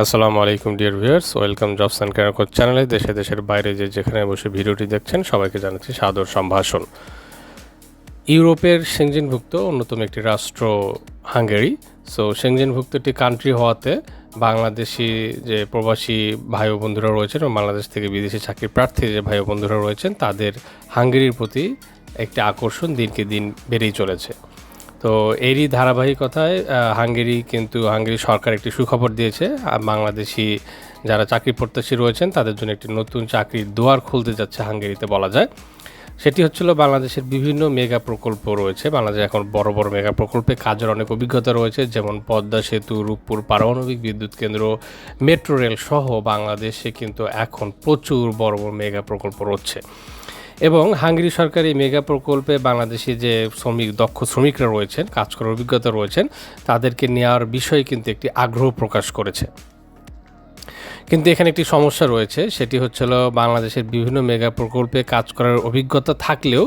আসসালামু আলাইকুম, dear viewers. Welcome jobs and ক্যারাকোর চ্যানেলে দেশে দেশের বাইরে যে যেখানে বসে ভিডিওটি দেখছেন, সবাইকে জানাচ্ছি সাদর সম্ভাষণ। ইউরোপের সেনজেনভুক্ত অন্যতম একটি রাষ্ট্র হাঙ্গেরি। সো সেনজেনভুক্ত একটি কান্ট্রি হওয়াতে বাংলাদেশি যে প্রবাসী ভাই ও বন্ধুরা রয়েছেন এবং বাংলাদেশ থেকে বিদেশি চাকরি প্রার্থী যে ভাই ও বন্ধুরা রয়েছেন, তাদের হাঙ্গেরির প্রতি একটি আকর্ষণ দিনকে দিন বেড়েই চলেছে। তো এরই ধারাবাহিকতায় হাঙ্গেরি কিন্তু হাঙ্গেরি সরকার একটি সুখবর দিয়েছে। আর বাংলাদেশি যারা চাকরি প্রত্যাশী রয়েছেন, তাদের জন্য একটি নতুন চাকরির দুয়ার খুলতে যাচ্ছে হাঙ্গেরিতে বলা যায়। সেটি হচ্ছিল বাংলাদেশের বিভিন্ন মেগা প্রকল্প রয়েছে। বাংলাদেশ এখন বড় বড় মেগা প্রকল্পে কাজের অনেক অভিজ্ঞতা রয়েছে, যেমন পদ্মা সেতু, রূপপুর পারমাণবিক বিদ্যুৎ কেন্দ্র, মেট্রো রেল সহ বাংলাদেশে কিন্তু এখন প্রচুর বড় বড় মেগা প্রকল্প রয়েছে এবং হাঙ্গেরি সরকার এই মেগা প্রকল্পে বাংলাদেশি যে শ্রমিক, দক্ষ শ্রমিকরা রয়েছেন, কাজ করার অভিজ্ঞতা রয়েছেন, তাদেরকে নেওয়ার বিষয়ে কিন্তু একটি আগ্রহ প্রকাশ করেছে। কিন্তু এখানে একটি সমস্যা রয়েছে, সেটি হচ্ছিল বাংলাদেশের বিভিন্ন মেগা প্রকল্পে কাজ করার অভিজ্ঞতা থাকলেও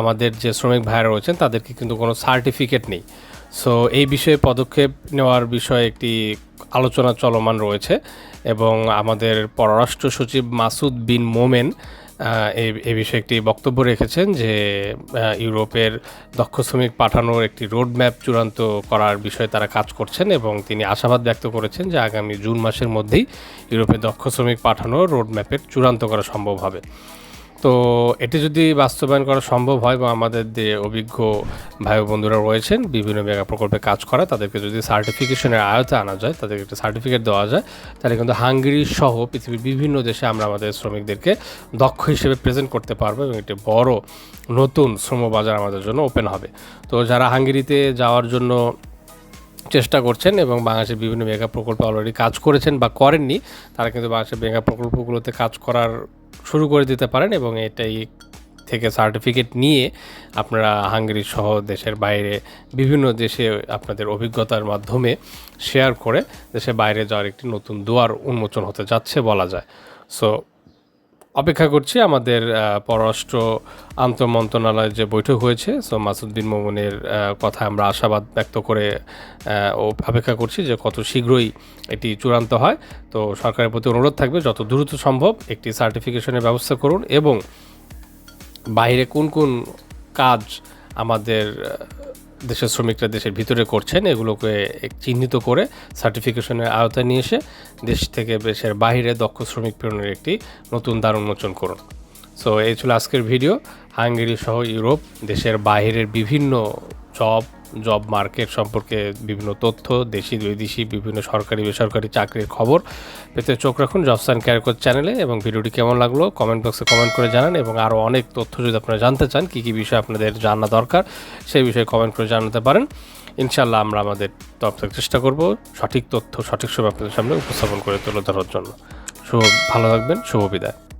আমাদের যে শ্রমিক ভাইরা রয়েছেন, তাদেরকে কিন্তু কোনো সার্টিফিকেট নেই। সো এই বিষয়ে পদক্ষেপ নেওয়ার বিষয়ে একটি আলোচনা চলমান রয়েছে এবং আমাদের পররাষ্ট্র সচিব মাসুদ বিন মোমেন এই বিষয়ে একটি বক্তব্য রেখেছেন যে ইউরোপের দক্ষ শ্রমিক পাঠানোর একটি রোডম্যাপ চূড়ান্ত করার বিষয়ে তারা কাজ করছেন এবং তিনি আশাবাদ ব্যক্ত করেছেন যে আগামী জুন মাসের মধ্যেই ইউরোপে দক্ষ শ্রমিক পাঠানোর রোডম্যাপের চূড়ান্ত করা সম্ভব হবে। তো এটি যদি বাস্তবায়ন করা সম্ভব হয় বা আমাদের যে অভিজ্ঞ ভাই বন্ধুরা রয়েছেন, বিভিন্ন মেগা প্রকল্পে কাজ করা, তাদেরকে যদি সার্টিফিকেশনের আয়তে আনা যায়, তাদেরকে একটা সার্টিফিকেট দেওয়া যায়, তাহলে কিন্তু হাঙ্গেরি সহ পৃথিবীর বিভিন্ন দেশে আমরা আমাদের শ্রমিকদেরকে দক্ষ হিসেবে প্রেজেন্ট করতে পারব এবং একটি বড় নতুন শ্রম বাজার আমাদের জন্য ওপেন হবে। তো যারা হাঙ্গেরিতে যাওয়ার জন্য চেষ্টা করছেন এবং বাংলাদেশের বিভিন্ন মেগা প্রকল্পে অলরেডি কাজ করেছেন বা করেননি, তারা কিন্তু বাংলাদেশের মেগা প্রকল্পগুলোতে কাজ করার শুরু করে দিতে পারেন এবং এটাই থেকে সার্টিফিকেট নিয়ে আপনারা হাঙ্গেরি সহ দেশের বাইরে বিভিন্ন দেশে আপনাদের অভিজ্ঞতার মাধ্যমে শেয়ার করে দেশের বাইরে যাওয়ার একটি নতুন দুয়ার উন্মোচন হতে যাচ্ছে বলা যায়। সো অপেক্ষা করছি আমাদের পররাষ্ট্র আন্তঃ মন্ত্রণালয়ের যে বৈঠক হয়েছে। সো মাসুদ্দিন মোমনের কথা আমরা আশাবাদ ব্যক্ত করে ও অপেক্ষা করছি যে কত শীঘ্রই এটি চূড়ান্ত হয়। তো সরকারের প্রতি অনুরোধ থাকবে যত দ্রুত সম্ভব একটি সার্টিফিকেশনের ব্যবস্থা করুন এবং বাইরে কোন কোন কাজ আমাদের দেশের শ্রমিকরা দেশের ভিতরে করছেন, এগুলোকে চিহ্নিত করে সার্টিফিকেশনের আওতায় নিয়ে এসে দেশ থেকে দেশের বাইরে দক্ষ শ্রমিক প্রেরণের একটি নতুন দ্বার উন্মোচন করুন। সো এই ছিল আজকের ভিডিও। হাঙ্গেরি সহ ইউরোপ, দেশের বাইরের বিভিন্ন জব জব মার্কেট সম্পর্কে বিভিন্ন তথ্য, দেশি, বিদেশি, বিভিন্ন সরকারি, বেসরকারি চাকরির খবর পেতে চোখ রাখুন জবস অ্যান্ড ক্যারিকর চ্যানেলে এবং ভিডিওটি কেমন লাগল কমেন্ট বক্সে কমেন্ট করে জানান এবং আরও অনেক তথ্য যদি আপনারা জানতে চান, কী কী বিষয় আপনাদের জানা দরকার, সেই বিষয়ে কমেন্ট করে জানাতে পারেন। ইনশাল্লাহ আমরা আমাদের তরফ থেকে চেষ্টা করব সঠিক তথ্য, সঠিক সময় আপনাদের সামনে উপস্থাপন করে তুলে ধরার জন্য। শুভ, ভালো থাকবেন, শুভ বিদায়।